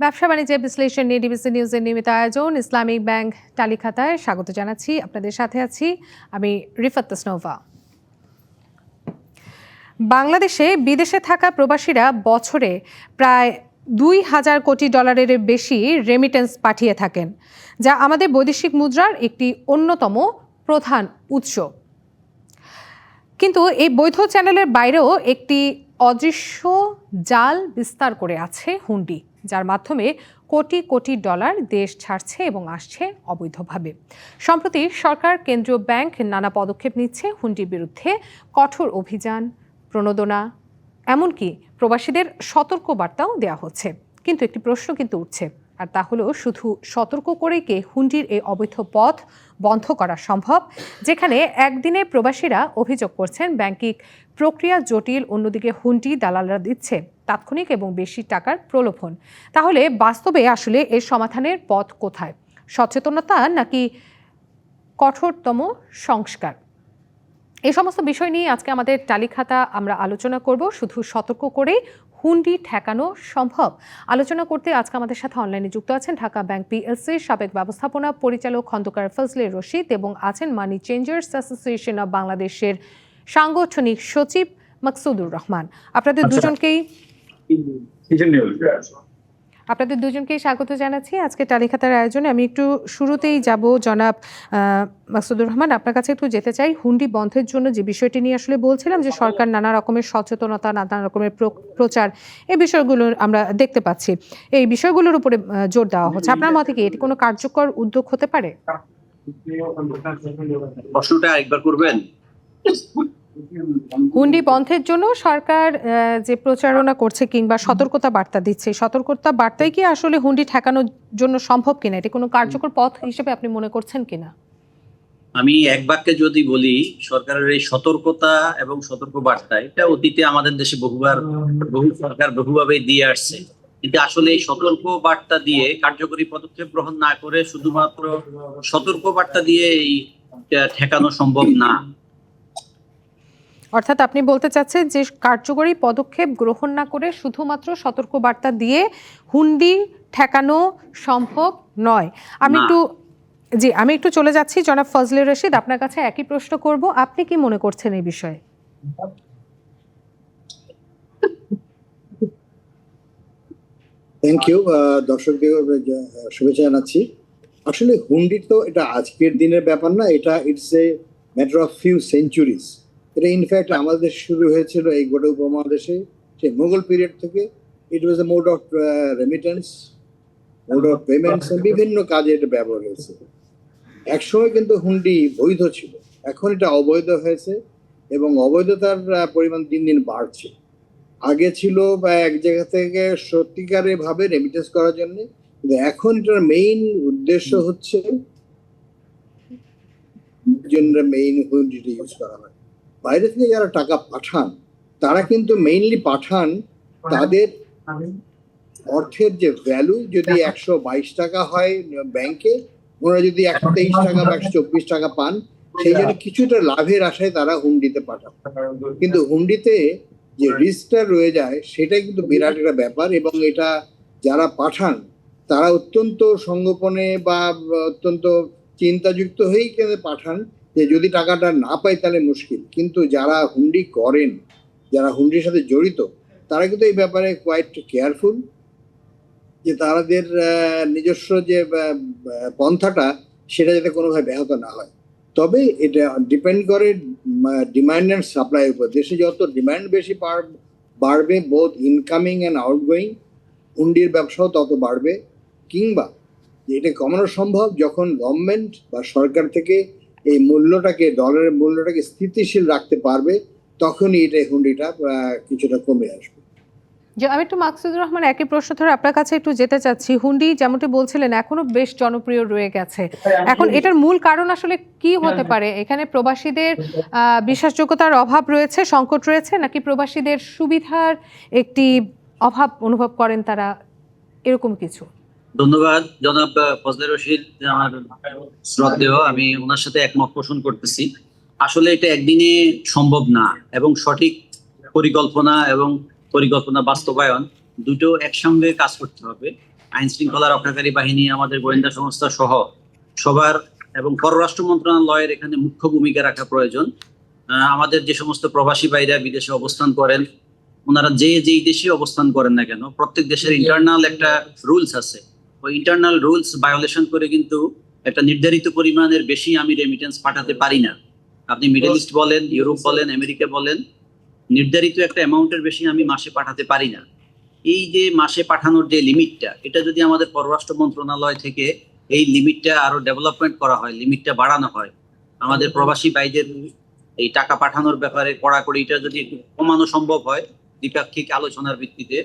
ব্যবসা বাণিজ্যের বিশ্লেষণ নিয়ে ডিবিসি নিউজের নিয়মিত আয়োজন। ইসলামিক ব্যাংক টালিখাতায় স্বাগত জানাচ্ছি। আপনাদের সাথে আছি আমি রিফাত তসনোভা। বাংলাদেশে বিদেশে থাকা প্রবাসীরা বছরে প্রায় দুই হাজার কোটি ডলারের বেশি রেমিটেন্স পাঠিয়ে থাকেন, যা আমাদের বৈদেশিক মুদ্রার একটি অন্যতম প্রধান উৎস। কিন্তু এই বৈধ চ্যানেলের বাইরেও একটি অদৃশ্য জাল বিস্তার করে আছে হুন্ডি। যার মাধ্যমে কোটি কোটি ডলার দেশ ছাড়ছে এবং আসছে অবৈধভাবে। সম্প্রতি সরকার কেন্দ্রীয় ব্যাংক নানা পদক্ষেপ নিচ্ছে হুন্ডির বিরুদ্ধে। কঠোর অভিযান, প্রণোদনা, এমনকি প্রবাসীদের সতর্ক বার্তাও দেওয়া হচ্ছে। কিন্তু একটি প্রশ্ন কিন্তু উঠছে আর তা হলো শুধু সতর্ক করেই কে হুন্ডির এই অবৈধ পথ বন্ধ করা সম্ভব? যেখানে একদিনে প্রবাসীরা অভিযোগ করছেন, ব্যাংকিং প্রক্রিয়া জটিল, অন্যদিকে হুন্ডি দালালরা দিচ্ছে তাৎক্ষণিক এবং বেশি টাকার প্রলোভন। তাহলে বাস্তবে আসলে এর সমাধানের পথ কোথায়? সচেতনতা নাকি কঠোরতম সংস্কার? এই সমস্ত বিষয় নিয়ে আজকে আমাদের তালিখাতা আমরা আলোচনা করব। শুধু সতর্ক করে হুন্ডি ঠেকানো সম্ভব আলোচনা করতে আজকে আমাদের সাথে অনলাইনে যুক্ত আছেন ঢাকা ব্যাংক পিএলসির সাবেক ব্যবস্থাপনা পরিচালক খন্দকার ফজলে রশিদ এবং আছেন মানি চেঞ্জার্স অ্যাসোসিয়েশন অব বাংলাদেশের সাংগঠনিক সচিব মকসুদুর রহমান আপনাদের আচ্ছা। দুজনকেই. আপনাদের দুজনকেই স্বাগত জানাচ্ছি। আজকে তালিখাতার আয়োজনে আমি একটু শুরুতেই যাব। জনাব মাসুদুর রহমান, আপনার কাছে একটু যেতে চাই। হুন্ডি বন্ধের জন্য যে বিষয়টি নিয়ে আসলে বলছিলাম যে সরকার নানা রকমের সচেতনতা, নানা রকমের প্র- প্রচার এই বিষয়গুলো আমরা দেখতে পাচ্ছি। এই বিষয়গুলোর উপরে জোর দেওয়া হচ্ছে। আপনার মতে কি এটি কোনো কার্যকর উদ্যোগ হতে পারে? প্রশ্নটা আরেকবার করবেন? হুন্ডি বন্ধের জন্য সরকার যে প্রচারণা করছে কিংবা সতর্কতা বার্তা দিচ্ছে, সতর্কতা বার্তায় কি আসলে হুন্ডি ঠেকানোর জন্য সম্ভব কিনা? এটি কোনো কার্যকর পথ হিসেবে আপনি মনে করছেন কিনা? আমি এক বাক্যে যদি বলি, সরকারের এই সতর্কতা এবং সতর্ক বার্তা, এটা অতীতে আমাদের দেশে বহুবার, বহু সরকার বহুভাবে দিয়ে আসছে। কিন্তু আসলে এই সতর্ক বার্তা দিয়ে কার্যকরী পদক্ষেপ গ্রহণ না করে শুধুমাত্র সতর্ক বার্তা দিয়ে এই ঠেকানো সম্ভব না। অর্থাৎ আপনি বলতে চাচ্ছেন যে কার্যকরী পদক্ষেপ গ্রহণ না করে শুধুমাত্র সতর্ক বার্তা দিয়ে হুন্ডি ঠেকানো সম্ভব নয়। আমি একটু জি আমি একটু চলে যাচ্ছি জনাব ফজলে রশিদ আপনার কাছে একই প্রশ্ন করব। আপনি কি মনে করছেন এই বিষয়ে? থ্যাংক ইউ দর্শকদের শুভেচ্ছা জানাচ্ছি। আসলে হুন্ডির তো এটা আজকের দিনের ব্যাপার না এটা it's a matter of few centuries এটা ইনফ্যাক্ট আমাদের শুরু হয়েছিল এই গোটা উপমহাদেশে, সেই মোগল পিরিয়ড থেকে। It was a mode of remittance mode of payments বিভিন্ন কাজে এটা ব্যবহার হয়েছে। একসময় কিন্তু হুন্ডি বৈধ ছিল। এখন এটা অবৈধ হয়েছে এবং অবৈধতার পরিমাণ দিন দিন বাড়ছে। আগে ছিল, বা এক জায়গা থেকে সত্যিকারে ভাবে রেমিটেন্স করার জন্য। কিন্তু এখন এটার মেইন উদ্দেশ্য হচ্ছে মেইন হুন্ডিটা ইউজ করা হয়। বাইরে থেকে যারা টাকা পাঠান তারা কিন্তু মেইনলি পাঠান তাদের অর্থের যে ভ্যালু যদি একশো বাইশ টাকা হয় ব্যাংকে ওনারা যদি একশো তেইশ টাকা বা একশো চব্বিশ টাকা পান সেই জন্য কিছুটা লাভের আশায় তারা হুন্ডিতে পাঠান। কিন্তু হুন্ডিতে যে রিস্কটা রয়ে যায় সেটাই কিন্তু বিরাট একটা ব্যাপার এবং এটা যারা পাঠান তারা অত্যন্ত সংগোপনে বা অত্যন্ত চিন্তাযুক্ত হয়েই কিন্তু পাঠান। যে যদি টাকাটা না পায় তাহলে মুশকিল। কিন্তু যারা হুন্ডি করেন, যারা হুন্ডির সাথে জড়িত, তারা কিন্তু এই ব্যাপারে কোয়াইট কেয়ারফুল যে তাদের নিজস্ব যে পন্থাটা, সেটা যাতে কোনোভাবে ব্যাহত না হয়। তবে এটা ডিপেন্ড করে ডিমান্ড অ্যান্ড সাপ্লাই উপর। দেশে যত ডিমান্ড বেশি বাড়বে বোধ ইনকামিং অ্যান্ড আউটগোয়িং হুন্ডির ব্যবসাও তত বাড়বে। কিংবা, এটা কমানো সম্ভব যখন গভর্নমেন্ট বা সরকার থেকে এই মূল্যটাকে ডলারের মূল্যটাকে স্থিতিশীল রাখতে পারবে, তখনই এটা হুন্ডিটা কিছুটা কমে আসবে। যে আমি একটু মাকসুদুর রহমান, একই প্রশ্ন ধরে আপনার কাছে একটু যেতে চাচ্ছি। হুন্ডি যেমনটি বলছিলেন, এখনও বেশ জনপ্রিয় রয়ে গেছে। এখন এটার মূল কারণ আসলে কি হতে পারে? এখানে প্রবাসীদের বিশ্বাসযোগ্যতার অভাব রয়েছে, সংকট রয়েছে, নাকি প্রবাসীদের সুবিধার একটি অভাব অনুভব করেন তারা? এরকম কিছু। ধন্যবাদ, জনাব ফজলে রশিদ, আমার শ্রদ্ধেয়, আমি ওনার সাথে একমত পোষণ করতেছি। আসলে এটা একদিনে সম্ভব না এবং সঠিক পরিকল্পনা এবং পরিকল্পনা বাস্তবায়ন দুটো একসঙ্গে কাজ করতে হবে। আইন শৃঙ্খলা রক্ষাকারী বাহিনী, আমাদের গোয়েন্দা সংস্থা সহ সবার এবং পররাষ্ট্র মন্ত্রণালয়ের এখানে মুখ্য ভূমিকা রাখা প্রয়োজন। আমাদের যে সমস্ত প্রবাসী বাইরা বিদেশে অবস্থান করেন, ওনারা যে যেই দেশে অবস্থান করেন না কেন, প্রত্যেক দেশের ইন্টারনাল একটা রুলস আছে। ওই ইন্টারনাল রুলস ভায়োলেশন করে কিন্তু একটা নির্ধারিত পরিমাণের বেশি আমি রেমিটেন্স পাঠাতে পারি না। আপনি মিডল ইস্ট বলেন ইউরোপ বলেন আমেরিকা বলেন, নির্ধারিত একটা অ্যামাউন্টের বেশি আমি মাসে পাঠাতে পারি না। এই যে মাসে পাঠানোর যে লিমিটটা, এটা যদি আমাদের পররাষ্ট্র মন্ত্রণালয় থেকে এই লিমিটটা আরও ডেভেলপমেন্ট করা হয়, লিমিটটা বাড়ানো হয়, আমাদের প্রবাসী ভাইদের এই টাকা পাঠানোর ব্যাপারে কড়াকড়িটা যদি একটু কমানো সম্ভব হয়, দ্বিপাক্ষিক আলোচনার ভিত্তিতে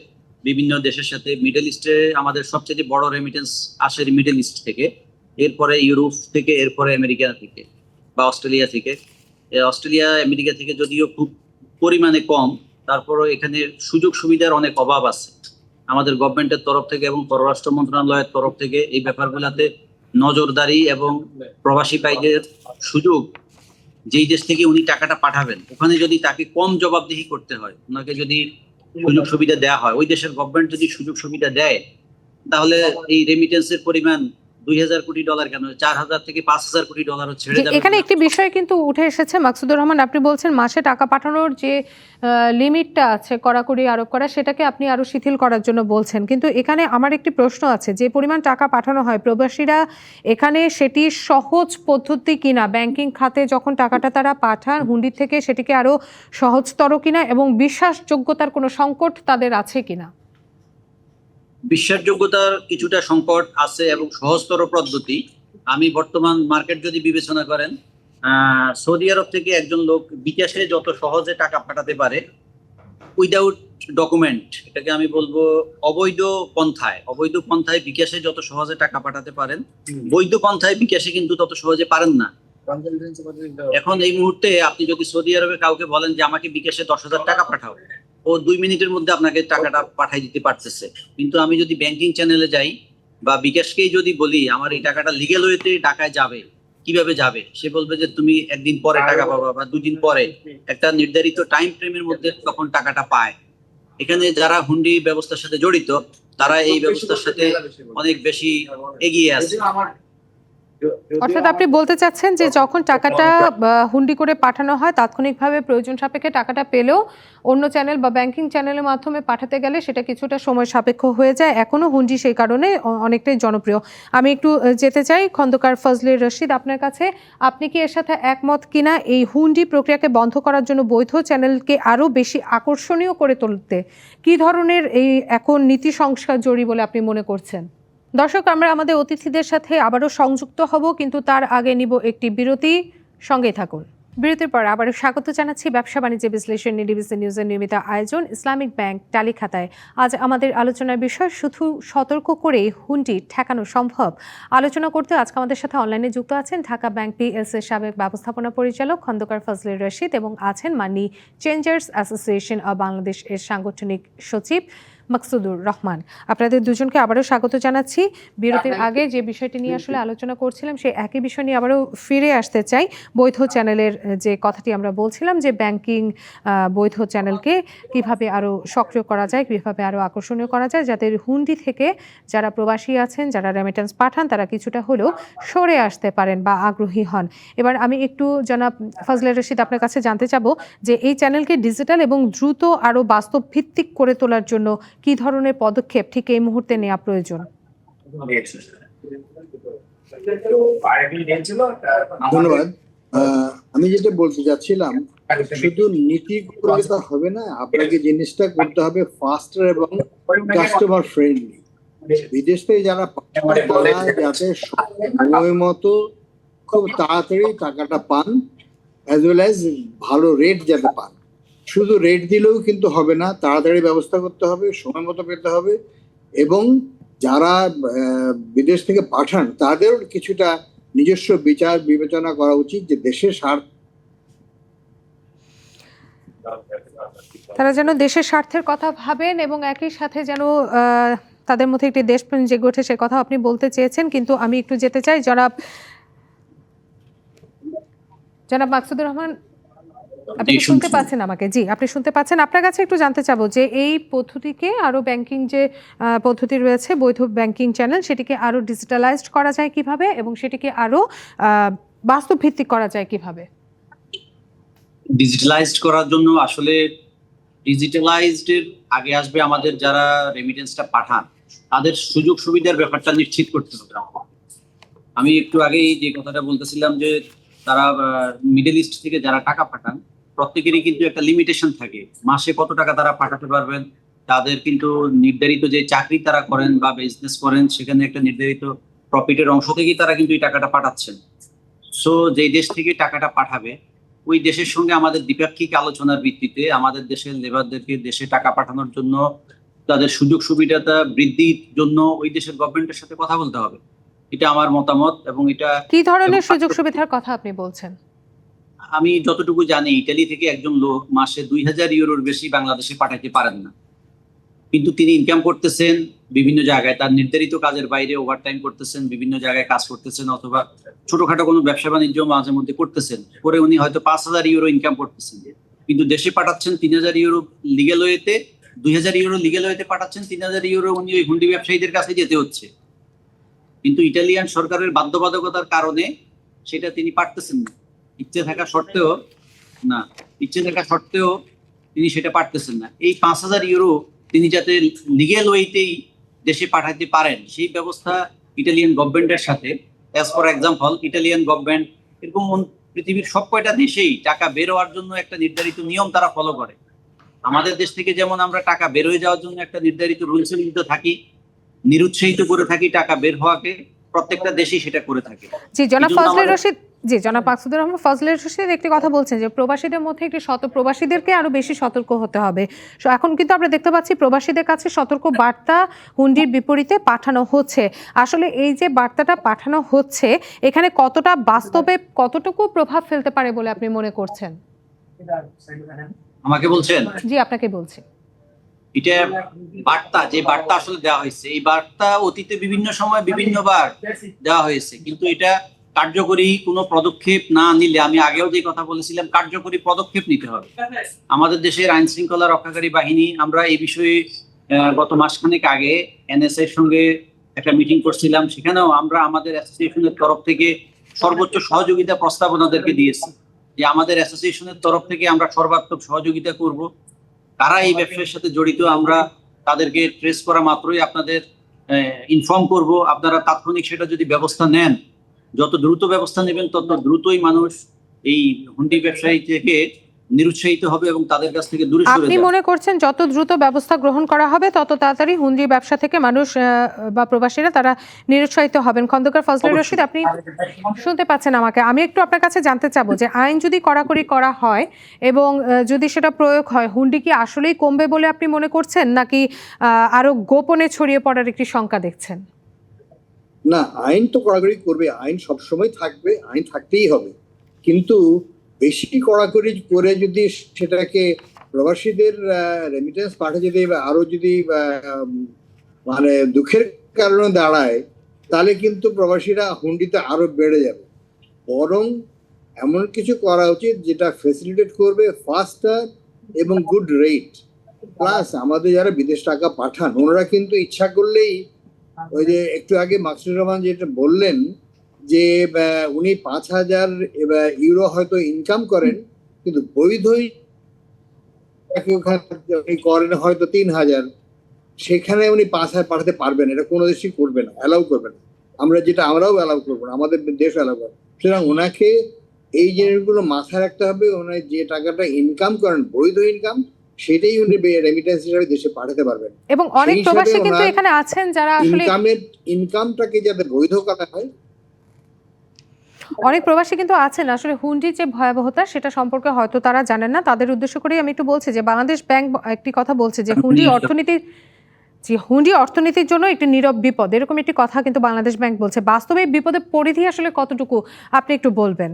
বিভিন্ন দেশের সাথে মিডল ইস্টে আমাদের সবচেয়ে বড় রেমিটেন্স আসে মিডল ইস্ট থেকে। এরপরে ইউরোপ থেকে, এরপরে আমেরিকা থেকে বা অস্ট্রেলিয়া থেকে। অস্ট্রেলিয়া, আমেরিকা থেকে যদিও খুব পরিমাণে কম, তারপরও এখানে সুযোগ সুবিধার অনেক অভাব আছে। আমাদের গভর্নমেন্টের তরফ থেকে এবং পররাষ্ট্র মন্ত্রণালয়ের তরফ থেকে এই ব্যাপারগুলোতে নজরদারি এবং প্রবাসী ভাইদের সুযোগ, যেই দেশ থেকে উনি টাকাটা পাঠাবেন, ওখানে যদি তাকে কম জবাবদিহি করতে হয়, ওনাকে যদি সুযোগ সুবিধা দেওয়া হয়। ওই দেশের গভর্নমেন্ট যদি সুযোগ সুবিধা দেয়, তাহলে এই রেমিটেন্সের পরিমাণ দুই হাজার কোটি ডলার কেন? চার হাজার থেকে পাঁচ হাজার কোটি ডলারও ছেড়ে যাবে এখানে একটি বিষয় কিন্তু উঠে এসেছে মাকসুদুর রহমান আপনি বলছেন মাসে টাকা পাঠানোর যে লিমিটটা আছে কড়াকড়ি আরোপ করা সেটাকে আপনি আরও শিথিল করার জন্য বলছেন। কিন্তু এখানে আমার একটি প্রশ্ন আছে যে পরিমাণ টাকা পাঠানো হয় প্রবাসীরা এখানে সেটি সহজ পদ্ধতি কিনা? ব্যাংকিং খাতে যখন টাকাটা তারা পাঠান হুন্ডির থেকে সেটিকে আরও সহজতর কিনা এবং বিশ্বাসযোগ্যতার কোনো সংকট তাদের আছে কিনা? বিশ্বাসযোগ্যতার কিছুটা সংকট আছে এবং সহজতর পদ্ধতি। আমি বর্তমান মার্কেট যদি বিবেচনা করেন আহ, সৌদি আরব থেকে একজন লোক বিকাশে যত সহজে টাকা পাঠাতে পারে উইদাউট ডকুমেন্ট এটাকে আমি বলব অবৈধ পন্থায় অবৈধ পন্থায় বিকাশে যত সহজে টাকা পাঠাতে পারেন বৈধ পন্থায় বিকাশে কিন্তু তত সহজে পারেন না। এখন এই মুহূর্তে আপনি যদি সৌদি আরবে কাউকে বলেন যে আমাকে বিকাশে দশ হাজার টাকা পাঠাও। ও দুই মিনিটের মধ্যে আপনাকে টাকাটা পাঠাই দিতে পারতেছে। কিন্তু আমি যদি ব্যাংকিং চ্যানেলে যাই বা বিকাশকেই যদি বলি আমার এই টাকাটা লিগেল ওয়েতে টাকায় যাবে কীভাবে যাবে? সে বলবে যে তুমি একদিন পরে টাকা পাবা বা দুদিন পরে। একটা নির্ধারিত টাইম ফ্রেমের মধ্যে তখন টাকাটা পায়। এখানে যারা হুন্ডি ব্যবস্থার সাথে জড়িত তারা এই ব্যবস্থার সাথে অনেক বেশি এগিয়ে আছে। অর্থাৎ আপনি বলতে চাচ্ছেন যে যখন টাকাটা হুন্ডি করে পাঠানো হয় তাৎক্ষণিকভাবে প্রয়োজন সাপেক্ষে টাকাটা পেলেও অন্য চ্যানেল বা ব্যাংকিং চ্যানেলের মাধ্যমে পাঠাতে গেলে সেটা কিছুটা সময় সাপেক্ষ হয়ে যায়। এখনও হুন্ডি সেই কারণে অনেকটাই জনপ্রিয়। আমি একটু যেতে চাই খন্দকার ফজলে রশিদ আপনার কাছে। আপনি কি এর সাথে একমত কিনা এই হুন্ডি প্রক্রিয়াকে বন্ধ করার জন্য বৈধ চ্যানেলকে আরও বেশি আকর্ষণীয় করে তুলতে? কি ধরনের এই এখন নীতি সংস্কার জরুরি বলে আপনি মনে করছেন? দর্শক, আমরা আমাদের অতিথিদের সাথে আবারও সংযুক্ত হব, কিন্তু তার আগে নিব একটি বিরতি। সঙ্গে থাকুন। বিরতির পর আবারও স্বাগত জানাচ্ছি ব্যবসা বাণিজ্য বিশ্লেষণ ডিবিসি নিউজের নিয়মিত আয়োজন, ইসলামিক ব্যাংক টালি খাতায়। আজ আমাদের আলোচনার বিষয়, শুধু সতর্ক করে হুন্ডি ঠেকানো সম্ভব? আলোচনা করতে আজকে আমাদের সাথে অনলাইনে যুক্ত আছেন ঢাকা ব্যাংক পিএস এর সাবেক ব্যবস্থাপনা পরিচালক খন্দকার ফজলে রশিদ এবং আছেন money changers association of Bangladesh এর সাংগঠনিক সচিব। মাকসুদুর রহমান। আপনাদের দুজনকে আবারও স্বাগত জানাচ্ছি। বিরতির আগে যে বিষয়টি নিয়ে আসলে আলোচনা করছিলাম সেই একই বিষয় নিয়ে আবারও ফিরে আসতে চাই। বৈধ চ্যানেলের যে কথাটি আমরা বলছিলাম যে ব্যাংকিং বৈধ চ্যানেলকে কীভাবে আরও সক্রিয় করা যায় কীভাবে আরও আকর্ষণীয় করা যায় যাতে হুন্ডি থেকে যারা প্রবাসী আছেন যারা রেমিটেন্স পাঠান তারা কিছুটা হলেও সরে আসতে পারেন বা আগ্রহী হন। এবার আমি একটু জনাব ফজলে রশিদ আপনার কাছে জানতে চাবো যে এই চ্যানেলকে ডিজিটাল এবং দ্রুত আরও বাস্তব ভিত্তিক করে তোলার জন্য কি ধরনের পদক্ষেপ ঠিক এই মুহূর্তে নেওয়া প্রয়োজন? ধন্যবাদ। আমি যেটা বলতে যাচ্ছিলাম, শুধু নীতি হবে না, আপনাকে জিনিসটা করতে হবে ফাস্টার এবং কাস্টমার ফ্রেন্ডলি বিদেশ থেকে যারা যাতে সময় মতো খুব তাড়াতাড়ি টাকাটা পান অ্যাজ ওয়েল অ্যাজ ভালো রেট যাতে পান। শুধু রেট দিলেও কিন্তু হবে না, তাড়াতাড়ি ব্যবস্থা করতে হবে, সময় মতো পেতে হবে এবং যারা বিদেশ থেকে পাঠান, তাদেরও কিছুটা নিজস্ব বিচার বিবেচনা করা উচিত যে দেশের স্বার্থ তারা যেন দেশের স্বার্থের কথা ভাবেন এবং একই সাথে যেন তাদের মধ্যে একটি দেশপ্রেম জেগে ওঠে সে কথা আপনি বলতে চেয়েছেন, কিন্তু আমি একটু যেতে চাই। জনাব জনাব মাকসুদুর রহমান আপনি শুনতে। পাচ্ছেন আমাকে? জি আপনি শুনতে পাচ্ছেন। আপনার কাছে একটু জানতে চাবো যে এই পদ্ধতিকে আরও ব্যাংকিং যে পদ্ধতি রয়েছে বৈধ ব্যাংকিং চ্যানেল সেটিকে আরও ডিজিটালাইজড করা যায় কীভাবে এবং সেটিকে আরও আহ, বাস্তব ভিত্তিক করা যায় কীভাবে? ডিজিটালাইজড করার জন্য আসলে ডিজিটালাইজড এর আগে আসবে আমাদের যারা রেমিটেন্সটা পাঠান তাদের সুযোগ সুবিধার ব্যাপারটা নিশ্চিত করতে হবে আমি একটু আগেই যে কথাটা বলতেছিলাম যে তারা মিডল ইস্ট থেকে যারা টাকা পাঠান প্রত্যেকেরই কিন্তু একটা লিমিটেশন থাকে। মাসে কত টাকা তারা পাঠাতে পারবেন? তাদের কিন্তু নির্ধারিত যে চাকরি তারা করেন বা বিজনেস করেন সেখানে একটা নির্ধারিত প্রফিটের অংশ থেকেই তারা কিন্তু এই টাকাটা পাঠাচ্ছেন। সো যেই দেশ থেকে টাকাটা পাঠাবে ওই দেশের সঙ্গে আমাদের দ্বিপাক্ষিক আলোচনার ভিত্তিতে আমাদের দেশের লেবারদেরকে দেশে টাকা পাঠানোর জন্য তাদের সুযোগ সুবিধাটা বৃদ্ধির জন্য ওই দেশের গভর্নমেন্টের সাথে কথা বলতে হবে। এটা আমার মতামত এবং এটা কি ধরনের সুযোগ সুবিধার কথা আপনি বলছেন? আমি যতটুকু জানি, ইটালি থেকে একজন লোক মাসে দুই হাজার ইউরোর বেশি বাংলাদেশে পাঠাইতে পারেন না। কিন্তু তিনি ইনকাম করতেছেন, বিভিন্ন জায়গায় তার নির্ধারিত কাজের বাইরে ওভারটাইম করতেছেন, বিভিন্ন জায়গায় কাজ করতেছেন, অথবা ছোটখাটো কোনো ব্যবসা বাণিজ্য মাঝে মধ্যে করতেছেন। করে উনি হয়তো পাঁচ হাজার ইউরো ইনকাম করতেছেন। কিন্তু দেশে পাঠাচ্ছেন তিন হাজার ইউরো লিগেল ওয়েতে দুই হাজার ইউরো লিগেল ওয়েতে পাঠাচ্ছেন, তিন হাজার ইউরো উনি ওই হুন্ডি ব্যবসায়ীদের কাছে যেতে হচ্ছে। কিন্তু ইটালিয়ান সরকারের বাধ্যবাধকতার কারণে সেটা তিনি পারতেছেন না। ইচ্ছে থাকা সত্ত্বেও না ইচ্ছে থাকা সত্ত্বেও তিনি সেটা পারতেছেন না। এই পাঁচ হাজার ইউরো তিনি যাতে লিগেল ওয়েতেই দেশে পাঠাতে পারেন সেই ব্যবস্থা ইটালিয়ান গভর্নমেন্টের সাথে। As for example Italian government এরকম পৃথিবীর সব কয়টা দেশেই টাকা বের হওয়ার জন্য একটা নির্ধারিত নিয়ম তারা ফলো করে। আমাদের দেশ থেকে যেমন আমরা টাকা বের হয়ে যাওয়ার জন্য একটা নির্ধারিত রুলস থাকি নিরুৎসাহিত করে থাকি টাকা বের হওয়াকে প্রত্যেকটা দেশেই সেটা করে থাকে। জি জনাব এই জন্য ফজলে রশিদ জি জনাব মাকসুদুর রহমান ফজলে রশিদ একটি কথা বলছেন যে প্রবাসীদের মধ্যে একটি শত প্রবাসীদেরকে আরও বেশি সতর্ক হতে হবে। So, এখন কিন্তু আমরা দেখতে পাচ্ছি প্রবাসীদের কাছে সতর্ক বার্তা হুন্ডির বিপরীতে পাঠানো হচ্ছে। আসলে এই যে বার্তাটা পাঠানো হচ্ছে এখানে কতটা বাস্তবে কতটুকু প্রভাব ফেলতে পারে বলে আপনি মনে করছেন? আমাকে বলছেন? জি আপনাকে বলছি। এটা বার্তা যে বার্তা আসলে দেওয়া হয়েছে এই বার্তা অতীতে বিভিন্ন সময় বিভিন্নবার দেওয়া হয়েছে। কিন্তু এটা কার্যকরী কোনো পদক্ষেপ না নিলে, আমি আগেও যে কথা বলেছিলাম, কার্যকরী পদক্ষেপ নিতে হবে। আমাদের দেশের আইন শৃঙ্খলা রক্ষাকারী বাহিনী, আমরা এই বিষয়ে গত মাসখানেক আগে এনএসএ এর সঙ্গে একটা মিটিং করছিলাম। সেখানেও আমরা আমাদের অ্যাসোসিয়েশনের তরফ থেকে সর্বোচ্চ সহযোগিতা প্রস্তাব ওনাদেরকে দিয়েছি যে আমাদের অ্যাসোসিয়েশনের তরফ থেকে আমরা সর্বাত্মক সহযোগিতা করব। কারা এই ব্যবসার সাথে জড়িত, আমরা তাদেরকে ট্রেস করা মাত্রই আপনাদের ইনফর্ম করব। আপনারা তাৎক্ষণিক সেটা যদি ব্যবস্থা নেন যত দ্রুত ব্যবস্থা নেবেন তত দ্রুতই মানুষ এই হুন্ডি ব্যবসায়ী থেকে নিরুৎসাহিত হবে এবং তাদের কাছ থেকে দূরে সরে আপনি মনে করছেন যত দ্রুত ব্যবস্থা গ্রহণ করা হবে তত তাড়াতাড়ি হুন্ডি ব্যবসা থেকে মানুষ বা প্রবাসীরা তারা নিরুৎসাহিত হবেন? খন্দকার ফজলে অবশ্যই। রশিদ আপনি শুনতে পাচ্ছেন আমাকে? আমি একটু আপনার কাছে জানতে চাবো যে আইন যদি কড়াকড়ি করা হয় এবং যদি সেটা প্রয়োগ হয় হুন্ডি কি আসলেই কমবে বলে আপনি মনে করছেন? নাকি আরও গোপনে ছড়িয়ে পড়ার একটি শঙ্কা দেখছেন? না, আইন তো কড়াকড়ি করবে, আইন সবসময় থাকবে, আইন থাকতেই হবে। কিন্তু বেশি কড়াকড়ি করে যদি সেটাকে প্রবাসীদের রেমিটেন্স পাঠে যদি আরও যদি মানে দুঃখের কারণে দাঁড়ায়, তাহলে কিন্তু প্রবাসীরা হুন্ডিতে আরও বেড়ে যাবে। বরং এমন কিছু করা উচিত যেটা ফেসিলিটেট করবে ফাস্টার এবং গুড রেট প্লাস আমাদের যারা বিদেশ টাকা পাঠান, ওনারা কিন্তু ইচ্ছা করলেই ওই যে একটু আগে মাকসুদুর রহমান যেটা বললেন যে উনি পাঁচ হাজার ইউরো হয়তো ইনকাম করেন, কিন্তু বৈধই করেন হয়তো তিন হাজার সেখানে উনি পাঁচ হাজার পাঠাতে পারবেন, এটা কোনো দেশই করবে না অ্যালাউ করবে না আমরা যেটা, আমরাও অ্যালাউ করব না, আমাদের দেশ অ্যালাউ করবে। সুতরাং ওনাকে এই জিনিসগুলো মাথায় রাখতে হবে ওনার যে টাকাটা ইনকাম করেন, বৈধ ইনকাম সেটাই উনি রেমিটেন্স হিসাবে দেশে পাঠাতে পারবেন। এবং অনেক প্রবাসী কিন্তু এখানে আছেন যারা আসলে ইনকামের ইনকামটাকে যাতে বৈধ করা হয় অনেক প্রবাসী কিন্তু আছেন। আসলে হুন্ডির যে ভয়াবহতা সেটা সম্পর্কে হয়তো তারা জানেন না। তাদের উদ্দেশ্য করেই আমি একটু বলছি যে বাংলাদেশ ব্যাংক একটি কথা বলছে যে হুন্ডি অর্থনীতির যে হুন্ডি অর্থনীতির জন্য একটি নীরব বিপদ। এরকম একটি কথা কিন্তু বাংলাদেশ ব্যাংক বলছে। বাস্তবে বিপদের পরিধি আসলে কতটুকু? আপনি একটু বলবেন।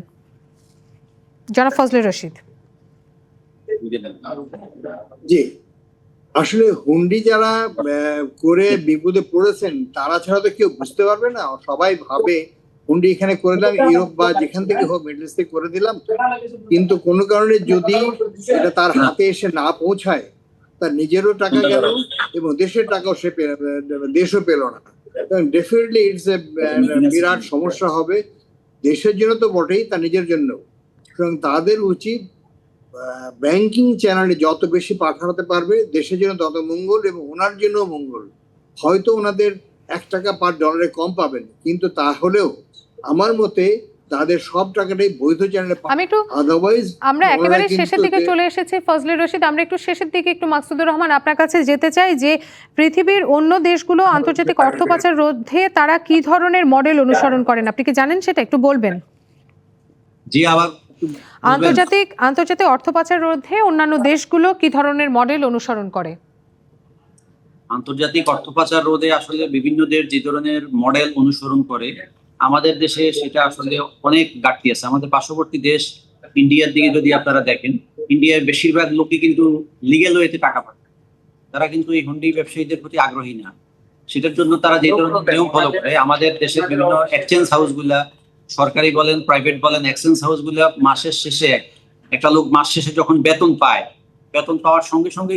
জনাব ফজলে রশিদ। জি। আসলে হুন্ডি যারা করে বিপদে পড়েছেন তারা ছাড়া তো কেউ বুঝতে পারবে না। সবাই ভাবে হুন্ডি এখানে করে দিলাম ইউরোপ বা যেখান থেকে হোক মিডল ইস্ট থেকে করে দিলাম। কিন্তু কোনো কারণে যদি এটা তার হাতে এসে না পৌঁছায় তার নিজেরও টাকা গেল এবং দেশের টাকাও সে দেশও পেল না। ডেফিনেটলি ইটস এ বিরাট সমস্যা হবে। দেশের জন্য তো বটেই তার নিজের জন্য। সুতরাং তাদের উচিত ব্যাংকিং চ্যানেলে যত বেশি পাঠাতে পারবে দেশের জন্য তত মঙ্গল এবং ওনার জন্য মঙ্গল। হয়তো ওনাদের এক টাকা পার ডলারে কম পাবেন কিন্তু তাহলেও আমার মতে তাদের সব টাকাটাই বৈধ চ্যানেলে আমি একটু আদারওয়াইজ আমরা একেবারে শেষের দিকে চলে এসেছি ফজলে রশিদ। আমরা একটু শেষের দিকে একটু মাকসুদুর রহমান আপনার কাছে যেতে চাই যে পৃথিবীর অন্য দেশগুলো আন্তর্জাতিক অর্থ পাচার রোধে তারা কি ধরনের মডেল অনুসরণ করেন? আপনি কি জানেন সেটা? একটু বলবেন। জি আবার একটু বলবেন? আন্তর্জাতিক আন্তর্জাতিক অর্থ পাচার রোধে অন্যান্য দেশগুলো কি ধরনের মডেল অনুসরণ করে? আন্তর্জাতিক অর্থ পাচার রোধে আসলে বিভিন্ন দেশ যে ধরনের মডেল অনুসরণ করে আমাদের দেশে সেটা আসলে অনেক ঘাটতি আছে। আমাদের পার্শ্ববর্তী দেশ ইন্ডিয়ার দিকে যদি আপনারা দেখেন ইন্ডিয়ার বেশিরভাগ লোকই কিন্তু লিগেল ওয়েতে টাকা পায়। তারা কিন্তু এই হুন্ডি ব্যবসায়ীদের প্রতি আগ্রহী না। সেটার জন্য তারা যে ধরনের নিয়ম ফলো করে আমাদের দেশের বিভিন্ন এক্সচেঞ্জ হাউসগুলা সরকারি বলেন প্রাইভেট বলেন এক্সচেঞ্জ হাউসগুলা মাসের শেষে, একটা লোক মাস শেষে যখন বেতন পায়, বেতন পাওয়ার সঙ্গে সঙ্গে